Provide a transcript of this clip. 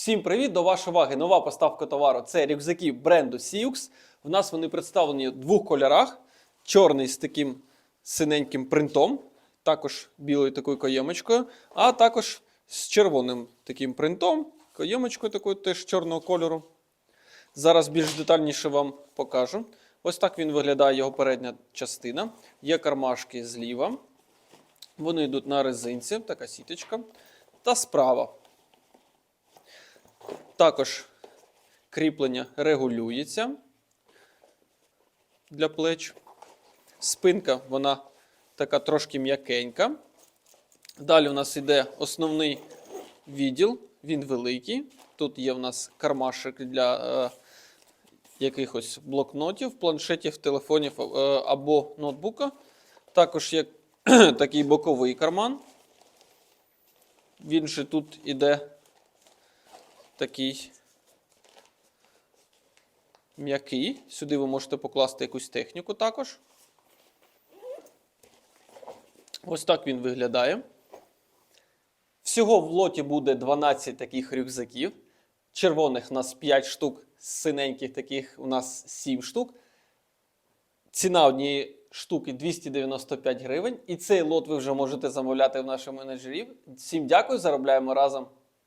Всім привіт! До вашої уваги нова поставка товару. Це рюкзаки бренду Siux. В нас вони представлені в двох кольорах: чорний з таким синеньким принтом, також білою такою каємочкою, а також з червоним таким принтом, каємочкою такою теж чорного кольору. Зараз більш детальніше вам покажу. Ось так він виглядає його передня частина. Є кармашки зліва. Вони йдуть на резинці, така сіточка. Та справа. Також кріплення регулюється для плеч. Спинка вона така трошки м'якенька. Далі у нас йде основний відділ, він великий. Тут є в нас кармашик для е, якихось блокнотів, планшетів, телефонів е, або ноутбука. Також є такий боковий карман. Він же тут іде такий м'який. Сюди ви можете покласти якусь техніку також. Ось так він виглядає. Всього в лоті буде 12 таких рюкзаків. Червоних у нас 5 штук, синеньких таких у нас 7 штук. Ціна однієї штуки 295 гривень. І цей лот ви вже можете замовляти в наших менеджерів. Всім дякую, заробляємо разом.